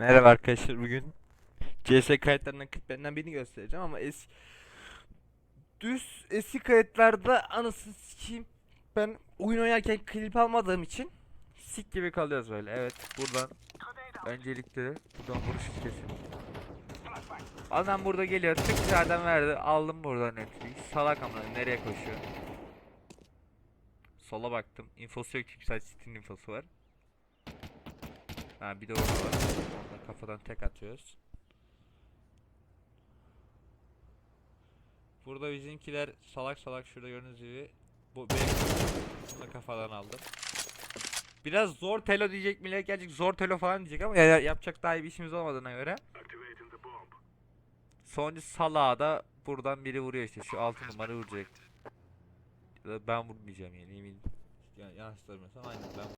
Merhaba arkadaşlar bugün CS kayıtlarından kliplerinden birini göstereceğim ama es düz eski kayıtlarda anasını sikeyim ben oyun oynarken klip almadığım için sik gibi kalıyoruz böyle. Evet buradan öncelikle buradan vuruş kesin. Adam burada geliyor tık zaten verdi. Aldım buradan entry'yi salak ama nereye koşuyor? Sola baktım. İnfosu yok çünkü sadece infosu var Ha bir de orada var. Onunla kafadan tek atıyoruz. Burada bizimkiler salak salak şurada gördüğünüz gibi bu B bunu da kafadan aldım. Biraz zor telo diyecek millet gelecek zor telo falan diyecek ama ya, ya- yapacak daha iyi bir işimiz olmadığına göre. Sonuncu salağa da buradan biri vuruyor işte şu 6 numara vuracak. Ben vurmayacağım yani emin. Yani yanlış hatırlamıyorsam aynen ben